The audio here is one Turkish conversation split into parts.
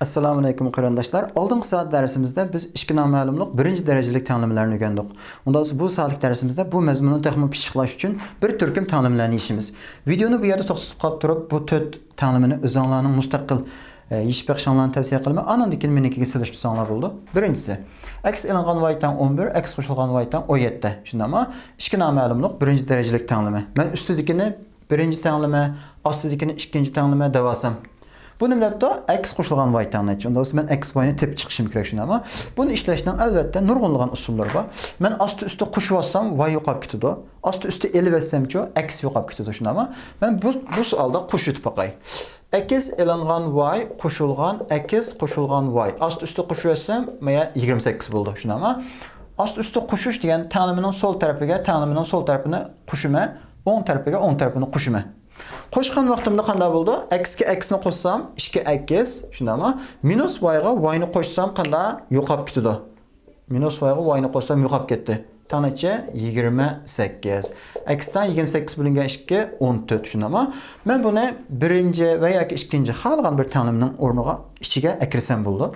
Assalamu alaykum qarindoshlar. Oldingi soat darsimizda biz ishki noma'lumlik birinchi darajalik ta'limlarni o'rgandik. Unda bu soatlik darsimizda bu mazmunni texnik pishiqlash uchun bir turkum ta'limlarni yeyishimiz. Videoni bu yerda to'xtatib qolib turib, bu to'rt ta'limini o'zinglarning mustaqil yeyishib beqishinglarni tavsiya qilaman. Andan keyin menikiga silishtirsanglar bo'ldi. Birinchisi, aks elingan vaytan 11, aks qo'shilgan vaytan 17. Shundami? Ishki noma'lumlik birinchi darajalik ta'limi. Men ustidagini birinchi ta'limi, ostidagini ikkinchi ta'limi davosam Bu nima debdi? X qo'shilgan y tanlachi. Unda men x y ni tepib chiqishim kerak shuni ama buni ishlashning albatta nurg'unlagan usullari bor. Men osti usti qo'shib olsam y yo'qolib ketadi. Osti usti elib etsamchi x yo'qolib ketadi shuni ama men bu bu savolda qo'shib boqay. X elingan y qo'shilgan x qo'shilgan y. Osti usti qo'shib etsam menga 28 bo'ldi shuni ama osti usti qo'shish degan ta'limining so'l tarafiga ta'limining so'l tarafini qo'shima, o'ng tarafiga o'ng tarafini qo'shima. Qo'shgan vaqtimda qanday bo'ldi? X ga X ni qo'shsam 2x, shundami? Minus y ga y ni qo'shsam qanday yo'qolib ketadi? Minus y ga y ni qo'shsam yo'qolib ketdi. Tanacha 28. X dan 28 bo'lingan 2 14 shundami? Men buni birinchi va yoki ikkinchi xalqan bir ta'limning o'rniga ichiga akirsam bo'ldi.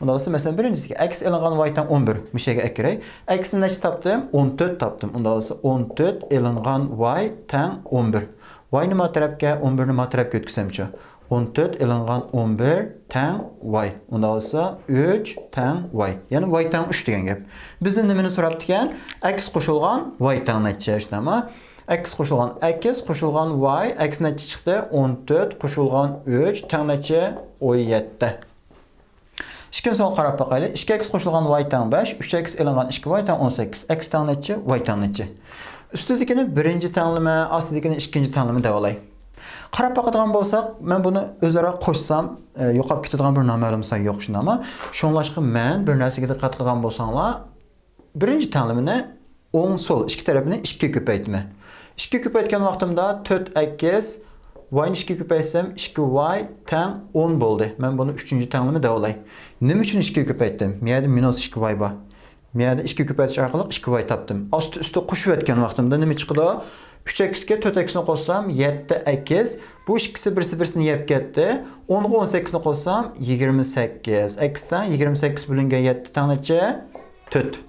Unda olsa masalan birinchisiga x elingan y dan 11 mishaga akiray. X ni necha topdim? 14 topdim. Unda olsa 14 elingan y tan 11. Y nima tarafga 11 nima tarafga o'tkazsamchi 14 ilingan 11 tan y unda olsa 3 tan y ya'ni y tan 3 degan gap. Bizdan nimani so'rabdi ekan x qo'shilgan y tan necha shunami x qo'shilgan x qo'shilgan y x necha chiqdi 14 qo'shilgan 3 tan necha 17 ikkinchi savol qarab boqaylik. 2x qo'shilgan y tan 5 3x ilingan 2y tan 18 x tan necha y tan necha ustidagini birinchi tanlama ostidagini ikkinchi tanlama deb olay qarab boqadigan bo'lsak men buni o'zaro qo'shsam e, yo'qolib ketadigan bir noma'lum son yo'q shundami shunlashqa men bir narsaga diqqat qilgan bo'lsanglar birinchi tanlamini o'ng so'l ikki tarafini ikkiga ko'paytma ikkiga ko'paytgan vaqtimda to'rt x y ni ikkiga ko'paytsam ikki y tang o'n bo'ldi men buni uchinchi tanlama deb olay nima uchun ikkiga ko'paytdim yerda minus ikki y bor Men yerda 2 ko'paytirish orqali 2y topdim. Osti usti qo'shib o'tgan vaqtimda nima chiqdi? 3x ga 4x ni qo'shsam 7x. Bu ikkisi birisi birisini yeb ketdi. 10 ga 18 ni qo'shsam 28. x dan 28 bo'lingan 7 tanacha 4.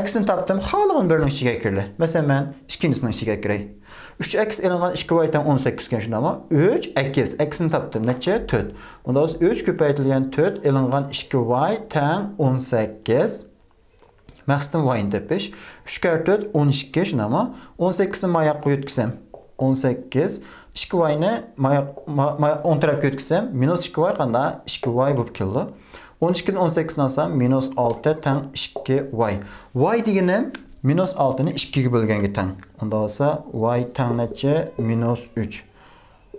x ni topdim. Xohlagan birining ichiga kirdi. Masalan, men ikkinchisining ichiga kiray. 3x elingan 2y dan 18 ga shundami? 3x x ni topdim. Necha? 4. Unda 3 ko'paytirilgan 4 elingan 2y tan 18 Maqsadim y tepish. 3 kar 4 12 shunami? 18 ni qo'yib o'tkazsam 18 2y ni moyoq o'ng tarafga o'tkazsam minus 2y qanday 2y bo'lib keldi. 12 ni 18 ni olsam minus 6 tang 2y. y degani minus 6 ni 2 ga bo'lganga tang. Unda olsa y tang necha minus 3.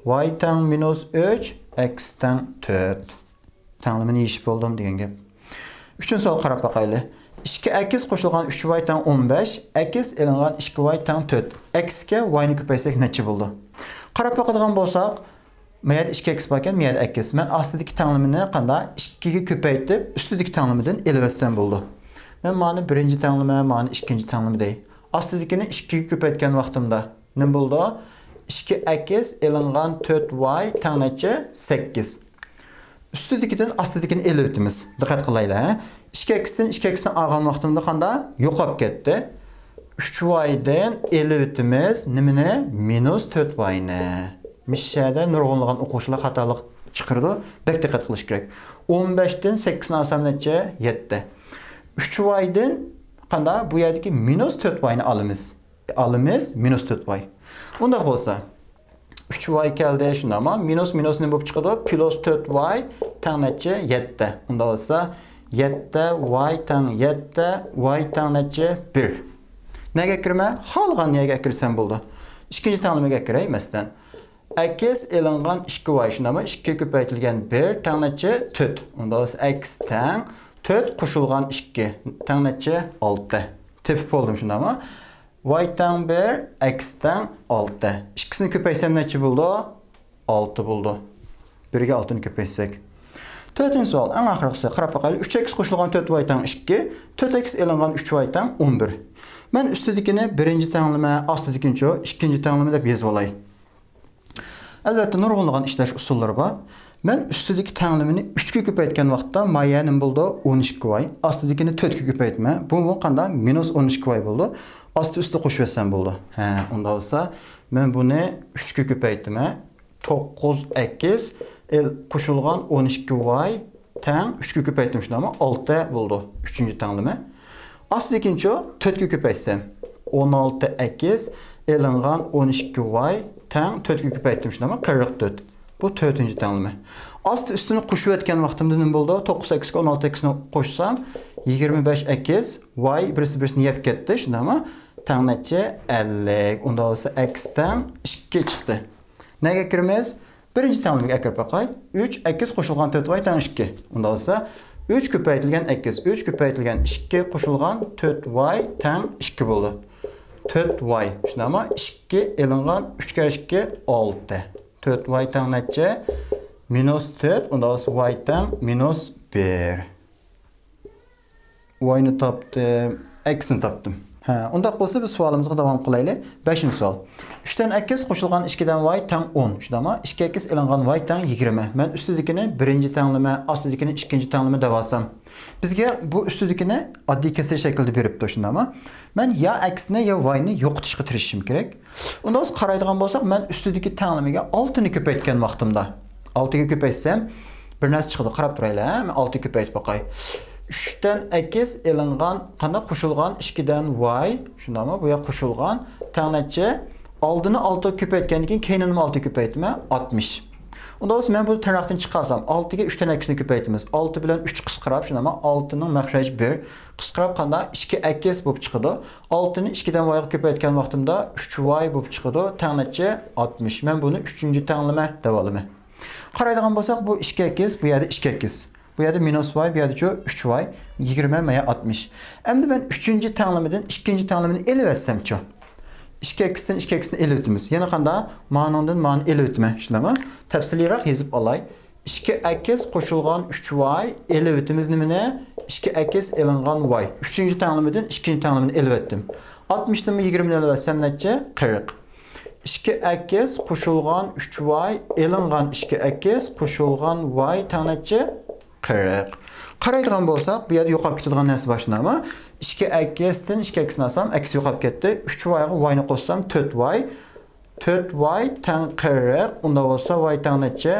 y tang minus 3 x tang 4. Tanglimini yeyishib bo'ldim degan gap. Uchinchi savol qarab. 2 8 qoşulğan 3y tan 15, 8 elinğan 2y tan 4. Eksga y-ni köpəysək nəticə buldu. Qarab baxadigan bolsaq, məyəd 2 x barkən, məyəd 8. Mən aslidagi tanlimini qanda 2-ga köpəytib, üstidagi tanlimidən elvətsəm buldu. Mən məni birinci tanlimi, məni ikinci tanlimi dey. Aslidagini 2-ga köpəytgan vaxtımda nə buldu? 2 8 elinğan 4y tan 8. Üstüdikiden astidikini el ötimiz. Dikkat kılayla. İşki ekisten işki ekisten ağan vaxtında qanda yoqab ketdi. 3 vaydan el ötimiz nimini? Minus 4 vayni. Mishada nurg'unlagan o'quvchilar xatoliq chiqirdi. Bek diqqat qilish kerak. 15 dan 8 ni alsam necha? 7. 3 bu yerdagi minus 4 vayni alamiz. Alamiz e, minus 4 vay. Unda bo'lsa 3y keldi shundami? Minus minus nima bo'lib chiqadi? Plus 4y tang necha? 7. Unda bo'lsa 7 y tang 7 y tang necha 1. Nega kirma? Xohlagan nega kirsam bo'ldi. Ikkinchi tanlamaga kiray, masalan. x elingan 2y shundami? 2 ko'paytirilgan 1 tang necha 4. Unda bo'lsa x tang 4 qo'shilgan 2 tang necha 6. Tepib bo'ldim shundami? Y tang 1 x tang 6. Ikkisini ko'paysam necha bo'ldi? 6 bo'ldi. 1 ga 6 ni ko'paysak To'rtinchi savol, eng oxirgisi qarab boqaylik. 3x qo'shilgan 4y tang 2, 4x elingan 3y tang 11. Men ustidagini birinchi tanglama, ostidagini ikkinchi tanglama deb yozib olay. Albatta nurg'unlagan ishlash usullari bor. Mən üstüdəki təlimini 3-gə köpəytən vaxtda mayya nə oldu? 12 vay. Astidəkini 4-gə köpəytmə. Bu bu qanda minus 12 vay oldu. Astı üstə qoşub etsəm oldu. Hə, onda olsa mən bunu 3-gə köpəytmə. 9 8 el qoşulğan 12 vay tən 3-gə köpəytmişdim amma 6 oldu. 3-cü təlimə. Astidəkinci 4-gə köpəytsəm 16 8 elinğan 12 vay tən 4-gə köpəytmişdim amma 44. Bu 4-cü təlimə. Ast üstünü qoşub etkən vaxtımda nə oldu? 9 8 16 8-ni qoşsam 25 8 y birisi birisini yeyib getdi. Şunda amma tən nəticə 50. Onda olsa x-dən 2 çıxdı. Nəyə kirimiz? Birinci təlimə əkir baxay. 3 8 qoşulğan 4 y tən 2. Onda olsa 3 köpəytilgən 8, 3 köpəytilgən 2 qoşulğan 4 y tən 2 oldu. 4 y. Şunda amma 2 elinğan 3 kere 2 6. 4 y'dan nəticə minus 4, onda olsa y'dan minus 1. y'ni tapdım, x'ni tapdım. Hə, onda olsa biz sualımıza davam qılaylı. 5-ci sual. 3-dən 8 qoşulğan 2-dən y tən 10. Şundama 2 8 elinğan y tən 20. Mən üstüdəkini birinci tənlimə, astüdəkini ikinci tənlimə davasam. Bizə bu üstüdəkini addi kəsir şəkildə veribdi şundama. Mən ya x-ni ya y-ni yoxutuşqa tirişim kerak. Onda biz qaraydigan bolsaq, mən üstüdəki tənliməyə 6-ni köpəytgan vaxtımda 6-ga köpəytsəm bir narsa çıxdı. Qarab? Mən 6 köpəytib baxay. 3-dən 8 elinğan, qana qoşulğan 2-dən y, şundamı? Bu ya qoşulğan tənətcə 6-nı 6 köpəytgəndən keyin keyinini 6 köpəytmə 60. Onda olsa mən bu tırnaqdan çıxarsam 6-ga 3-dən əksini köpəytimiz. 6 bilən 3 qısqırab, şundamı 6-nın məxrəc 1. Qısqırab qanda 2 əks bu çıxıdı. 6-nı 2-dən y-ğa köpəytkən vaxtımda 3y bu çıxıdı. Tənətcə 60. Mən bunu 3-cü tənlimə davalımı. Qaraydigan bu 2 əks, bu yerdə 2 əks. Bu yerdə minus y, bu yerdə ki 3y, 20 məyə 60. Əmdə mən 3-cü təlimdən 2-ci təlimini ele etsəm ki 2x-dən 2x-ni ele etimiz. Yəni qanda manondan man ele etmə işləmə. Təfsiliyaraq yazıb alay. 2x qoşulğan 3y ele etimiz nəminə? 2x elinğan y. 3-cü təlimdən 2-ci təlimini ele etdim. 60-dan 20-ni ele etsəm necə? 40. 2x qoşulğan 3y elinğan 2x qoşulğan y tənəcə 40. Qaraydigan bolsaq, bu yerdə yoxab ketadigan nəsə başındamı? 2x-dən 2x-ni alsam, x yoxab getdi. 3y-ға y-ni qoşsam 4y. 4y tən 40. Onda olsa y tən necə?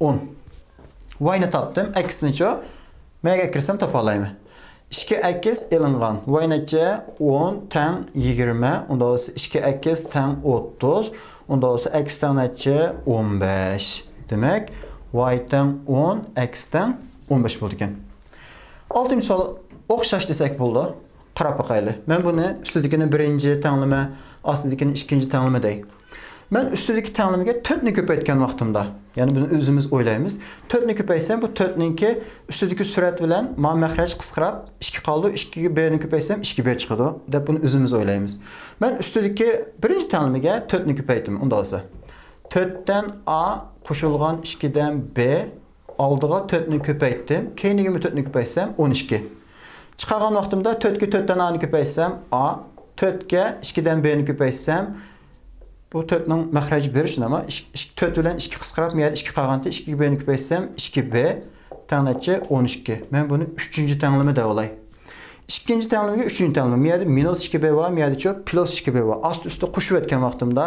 10. Y-ni tapdım. X-ni ço. Məyə kirsəm tapa alayım. 2x elinğan. Y necə? 10 tən 20. Onda olsa 2x tən 30. Onda olsa x tən necə? 15. Demək, y-dən 10, x-dən 15 buldu ekan. 6-cı sual oxşaş desək buldu. Qarab baxaylı. Mən bunu üstüdəkini birinci tənlimə, astdakini ikinci tənlimə deyək. Mən üstüdəki tənliməyə 4-ni köpəytkən vaxtında, yəni bunu özümüz oylayımız. 4-ni köpəysəm bu 4-ninki üstüdəki sürət bilən ma məxrəc qısqırab 2 qaldı. 2-gi B-ni köpəysəm 2B çıxdı. Də bunu özümüz oylayımız. Mən üstüdəki birinci tənliməyə 4-ni köpəytdim. Onda olsa. 4-dən A qoşulğan 2-dən B aldığa 4-nü köpəytdim. Keyinigi 4-nü köpəysəm 12. Çıxarğan vaxtımda 4-gə 4-dən A-nı köpəysəm A, 4-gə 2-dən B-ni köpəysəm bu 4-nin məxrəci 1 üçün amma 4 bilən 2 qısqırab məyər 2 qalğantı 2 B-ni köpəysəm 2B tənəcə 12. Mən bunu 3-cü tənlimə də olay. İkinci tənlimə 3-cü tənlimə məyədi minus 2B var, məyədi ki plus 2B var. Ast üstə qoşub etkən vaxtımda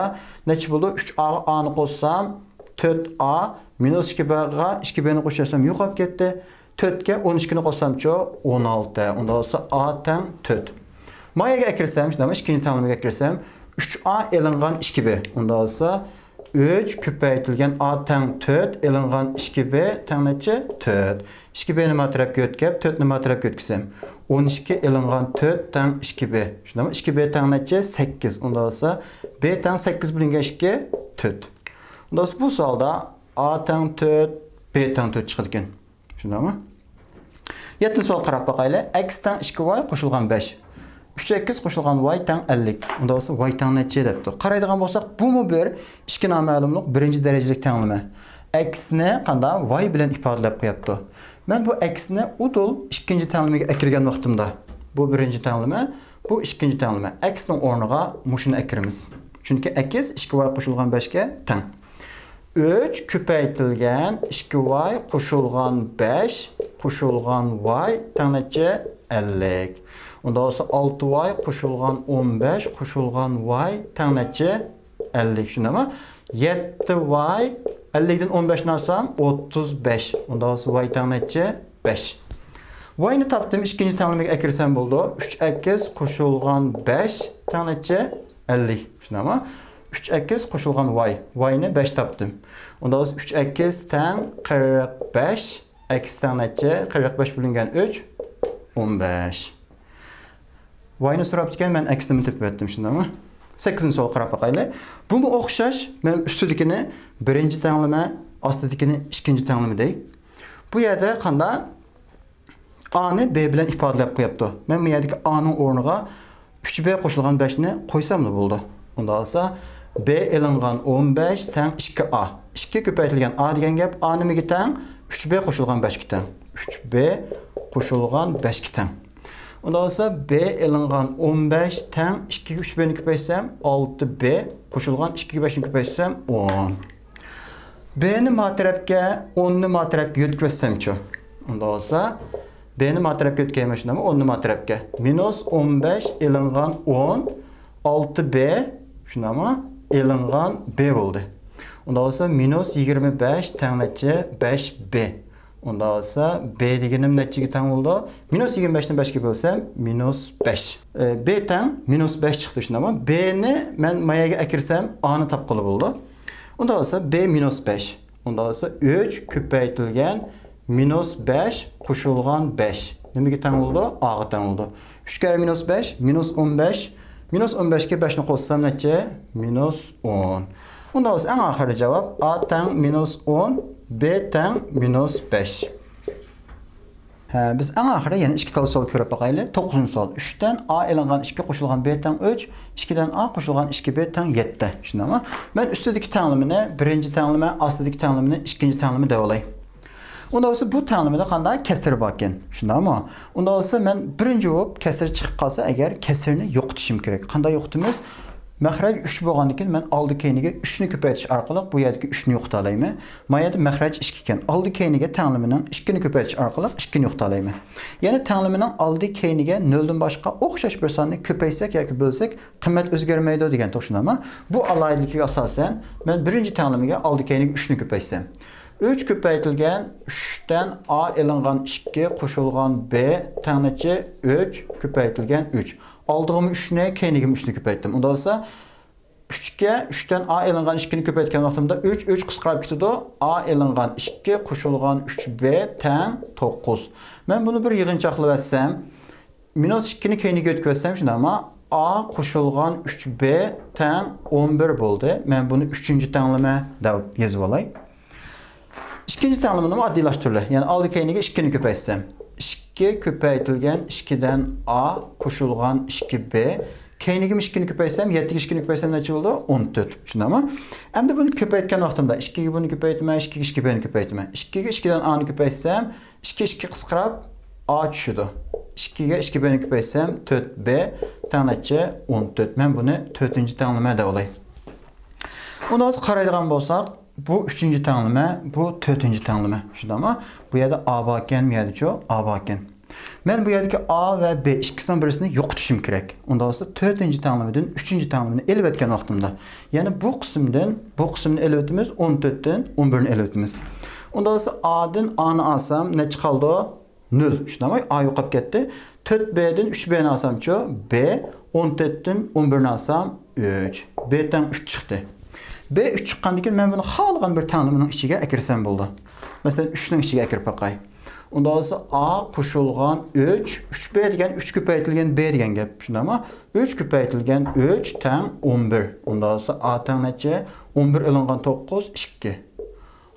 neçə buldu? 3A A-nı qoşsam 4A minus 2B-ға 2B-ni qoşarsam yoxab getdi. 4-gə 12-ni qoşsam ki 16. Onda olsa A tən 4. Mayaya əkirsəm, işte ikinci tənlimə əkirsəm 3A elinğan 2B. Onda olsa 3 köpəytilgən A tən 4 elinğan 2B tən necə 4. 2B-ni matrəb götkəb 4-ni matrəb götküsəm 12 elinğan 4 tən 2B. Şunda 2B tən necə 8. Onda olsa B tən 8 bilinən 2 4. Onda bu sualda A tən 4, B tən 4 çıxır ekan. Şundamı? 7 sual qarab baxaylı. X-dən 2y qoşulğan 5. 3x qoşulğan y tən 50. Onda olsa y tən neçə depdi. Qaraydigan bolsaq, bu mu bir iki naməlumluq birinci dərəcəlik tənlimə. X-ni qanda y bilan ifadələb qoyubdu. Mən bu X-ni udul ikinci tənliməyə əkirgən vaxtımda. Bu birinci tənlimə, bu ikinci tənlimə. X-nin ornuğa muşunu əkirimiz. Çünki X 2y qoşulğan 5-ə tən. 3 köpeytilgen 2y koşulgan 5 koşulgan y tanece 50. Onda olsa 6y koşulgan 15 koşulgan y tanece 50. Şuna 7y 50'den 15 alsam 35. Onda olsa y tanece 5. Y'ni tapdım. İkinci tanımı ekirsem buldu. 3 8 koşulgan 5 tanece 50. Şuna ama 3 8 qo'shilgan y. Y'ni 5 topdim. Unda 3 8 tang 45 x tang necha? 45 bo'lingan 3 15. Y'ni so'rab ekan, men x'ni topib o'tdim, shundaymi? 8 savol qarab boqaylik. Buni o'xshash, men ustidagini birinchi tanlama, ostidagini ikkinchi tanlama dey. Bu yerda qanday A'ni B bilan ifodalab qo'yapti. Men bu yerdagi A'ning o'rniga 3B qo'shilgan 5 ni qo'ysam da bo'ldi. Unda olsa B elingan 15 teng 2A. 2 ko'paytirilgan A degan gap A nimaga teng? 3B qo'shilgan 5 ga teng. 3B qo'shilgan 5 ga teng. Unda olsa B elingan 15 teng 2 ga 3B ni ko'paysam 6B qo'shilgan 2 ga 5 ni ko'paysam 10. B ni ma tarafga 10 ni ma tarafga yo'tkazsamchi. Unda olsa B'ni ma tarafga o'tkazmashnami? 10 ni ma tarafga. Minus 15 elingan 10 6B shunami? Elingan B bo'ldi. Unda olsa minus 25 tangnacha 5B. Unda olsa B deganim nechaga teng bo'ldi? Minus 25 ni 5 ga bo'lsam minus 5. E, B teng minus 5 chiqdi shunami? B ni men mayaga akirsam A ni topqili bo'ldi. Unda olsa B minus 5. Unda olsa 3 ko'paytirilgan minus 5 qo'shilgan 5. Nimaga teng bo'ldi? A ga teng bo'ldi. 3 kare minus 5 minus 15. Minus 15 ga 5 ni qo'shsam necha? Minus 10. Unda o'zi eng oxirgi javob A teng minus 10, B teng minus 5. Ha, biz eng oxiri yana ikki tal savol ko'rib boqaylik. 9 savol. 3 dan A elingan 2 qo'shilgan B teng 3, 2 dan A qo'shilgan 2B teng 7. Shundaymi? Men ustidagi tenglimini birinchi tenglimi, ostidagi tenglimini ikkinchi tenglimi deb olay. Unda olsa bu tanlimada qanday kasr bor ekan. Shundaymi? Unda olsa men birinchi bo'lib kasr chiqib qolsa agar kasrni yo'qotishim kerak. Qanday yo'qotimiz? Maxraj 3 bo'lgandan keyin men oldi keyniga 3 ni ko'paytirish orqali bu yerdagi 3 ni yo'qota olayman. Mayada maxraj 2 ekan. Oldi keyniga tanglimining 2 ni ko'paytirish orqali 2 ni yo'qota olayman. Yana tanglimining oldi keyniga 0 dan boshqa o'xshash bir sonni ko'paysak yoki bo'lsak, qimmat o'zgarmaydi degan to'xshinama. Bu alayligiga asosan men birinchi tanglimiga oldi keyniga 3 ni ko'paysam 3 ko'paytirilgan 3 dan A elingan 2 qo'shilgan B tangnacha 3 ko'paytirilgan 3. Aldığım 3 ni keynigim 3 ni ko'paytdim. Unda bo'lsa 3 ga 3 dan A elingan 2 ni ko'paytgan vaqtimda 3 3 qisqarib ketadi. A elingan 2 qo'shilgan 3B teng 9. Men buni bir yig'inchoqlab olsam, minus 2 ni keyniga o'tkazsam shundami? A qo'shilgan 3B teng 11 bo'ldi. Men buni 3-tanglama deb yozib olay. İkinci tanımını addiylashtirildi. Yani aldı keyniga 2 ni ko'paytsam. 2 ko'paytirilgan 2 dan A qo'shilgan 2B keynigim 2 ni ko'paytsam, 7 ga 2 ni ko'paysam necha bo'ldi? 14. Shundaymi? Endi buni ko'paytgan vaqtimda 2 ga buni ko'paytman, 2 ga 2 bni ko'paytman. 2 ga 2 dan A ni ko'paytsam, 2 2 qisqarib A tushadi. 2 ga 2 bni ko'paysam 4B tanacha 14. Men buni 4-tanlama deb olay. Uni o'zi qaraydigan bo'lsak, bu 3-tanlama, bu 4-tanlama. Shundaymi? Bu yerda A bor ekan, bu yerda-chi A bor ekan. Men bu yerdagi A va B ikkisidan birisini yo'qotishim kerak. Unda bo'lsa 4-tanlamadan 3-tanlamani elib o'tgan ya'ni bu qismdan bu qismni elib o'timiz 14 dan 11 ni elib o'timiz. Unda bo'lsa A dan A ni olsam? 0. Shundaymi? A yo'qolib ketdi. 4B dan 3B ni olsam-chi, B 14 dan 11 ni olsam 3. B dan 3 chiqdi. B 3 chiqqandan keyin men buni xohlagan bir tanlimining ichiga akirsam bo'ldi. Masalan, 3 ning ichiga akirib boqay. Unda A qo'shilgan 3, 3B degan 3 ko'paytirilgan B degan gap. Shundaymi? 3 ko'paytirilgan 3 teng 11. Unda olsa A teng necha? 11 ilingan 9, 2.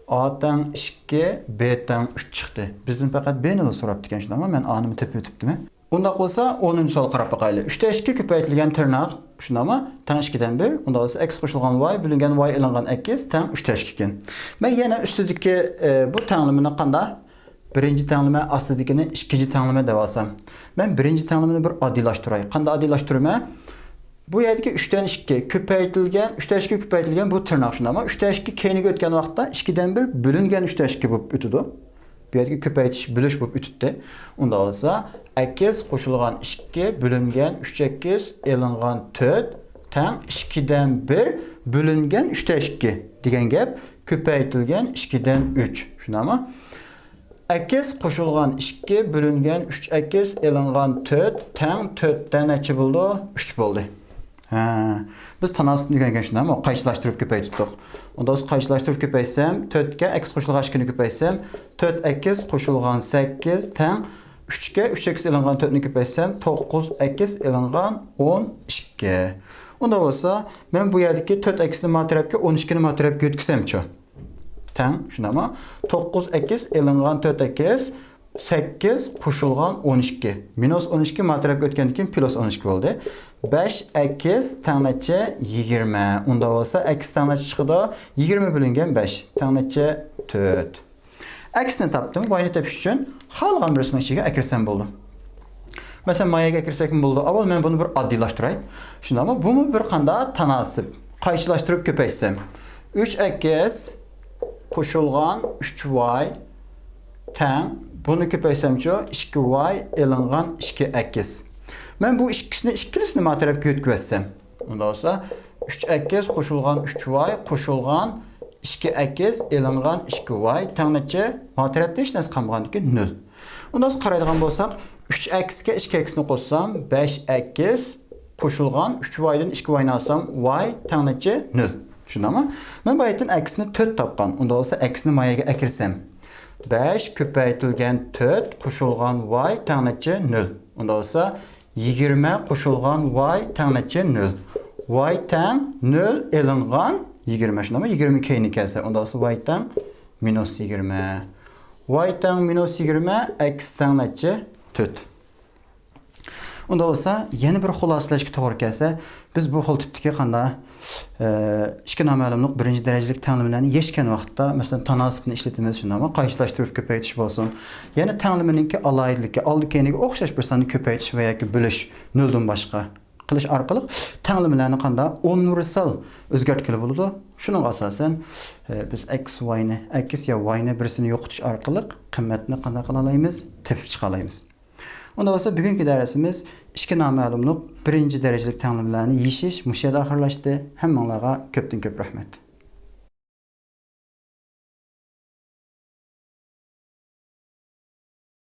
A teng 2, B teng 3 chiqdi. Bizdan faqat B ni so'rabdi ekan shundaymi? Men A ni tepib o'tibdimi? Unda bo'lsa 10 savol qarab boqaylik. 3 ta 2 ko'paytirilgan tirnoq shundami? Teng 2 dan 1. Unda bo'lsa x qo'shilgan y bo'lingan y ilingan x teng 3 ta 2 ekan. Men yana ustidagi bu tenglimini qanday? Birinchi tenglama ostidagini ikkinchi tenglama deb olsam. Men birinchi tenglamani bir oddiylashtiray. Qanday oddiylashtirmayman? Bu yerdeki 3'ten 2 köpeytilgen, 3'ten 2 köpeytilgen bu şunda ama 3'ten 2 keyniga o'tgan vaqtda 2'den 1 bölüngen 3'ten 2 bo'lib o'tidi. Bu yerdeki köpeytiş, bölüş bo'lib o'tibdi. Unda bo'lsa 8 qo'shilgan 2 bölüngen 3 8 elingan 4 tang 2'den 1 bölüngen 3'ten 2 degan gap köpeytilgen 2'den 3. Shundami? 8 qo'shilgan 2 bölüngen 3 8 elingan 4 tang 4dan necha bo'ldi? 3 bo'ldi. Ha, biz tanasibni o'rgangan shundami? Qaychilashtirib ko'paytirdik. Unda biz qaychilashtirib ko'paysam, 4 ga x qo'shilgan 2 ni ko'paysam, 4 x qo'shilgan 8 tang 3 ga 3 x ilingan 4 ni ko'paysam, 9 x ilingan 12. Unda bo'lsa, men bu yerdagi 4 x ni matrabga 12 ni matrabga o'tkazsam-chi? Tang, shundami? 9 x ilingan 4 x 8 qo'shilgan 12. Minus 12 matrabga o'tgandan keyin plus 12 bo'ldi. 5 x tangnacha 20. Unda bo'lsa x tangnacha chiqadi 20 bo'lingan 5. Tangnacha 4. X ni topdim. Y ni topish uchun xohlagan birisini ichiga akirsam bo'ldi. Masalan, mayaga kirsak ham bo'ldi. Avval men buni bir oddiylashtiraay. Shundami? Buni bir qanday tanasib, qaychilashtirib ko'paysam. 3x qo'shilgan 3y tang buni ko'paysamchi 2y ilingan 2x. Men bu ikkisini ikkilisini matarafga o'tkazatsam, unda bo'lsa 3x qo'shilgan 3y qo'shilgan 2x ilingan 2y tangnacha matarafda hech narsa qolmagandan 0. Unda biz qaraydigan bo'lsak, 3x ga 2x ni qo'shsam 5x qo'shilgan 3y dan 2y ni olsam y tangnacha 0. Shundami? Men bu yerdan x ni 4 topgan. Unda bo'lsa x ni mayaga 5 ko'paytirilgan 4 qo'shilgan y tangnacha 0. Unda bo'lsa 20 qo'shilgan y tangnacha 0. y tang 0 ilingan 20. Shundami? 20 keyni kelsa, unda bo'lsa y tang minus 20. y tang minus 20 x tangnacha 4. Unda bo'lsa, yana bir xulosalashga to'g'ri kelsa, biz bu xil tipdagi qanday e, ikki noma'lumlik birinchi darajalik ta'limlarni yechgan vaqtda, masalan, tanasibni ishlatamiz shundami, qaychilashtirib ko'paytirish bo'lsin. Yana ta'liminingki alayidligi, oldi keyiniga o'xshash bir sonni ko'paytirish va yoki bo'lish noldan boshqa qilish orqali ta'limlarni qanday universal o'zgartkili bo'ladi. Shuning asosan e, biz x, y ni, x yo y ni birisini yo'qotish orqali qimmatni qanday qila olamiz? Tepib chiqa olamiz. Unda bo'lsa bugungi darsimiz ikki noma'lumlik birinchi darajalik ta'limlarni yeshish mushu yerda oxirlashdi. Hammanglarga ko'pdan ko'p rahmat.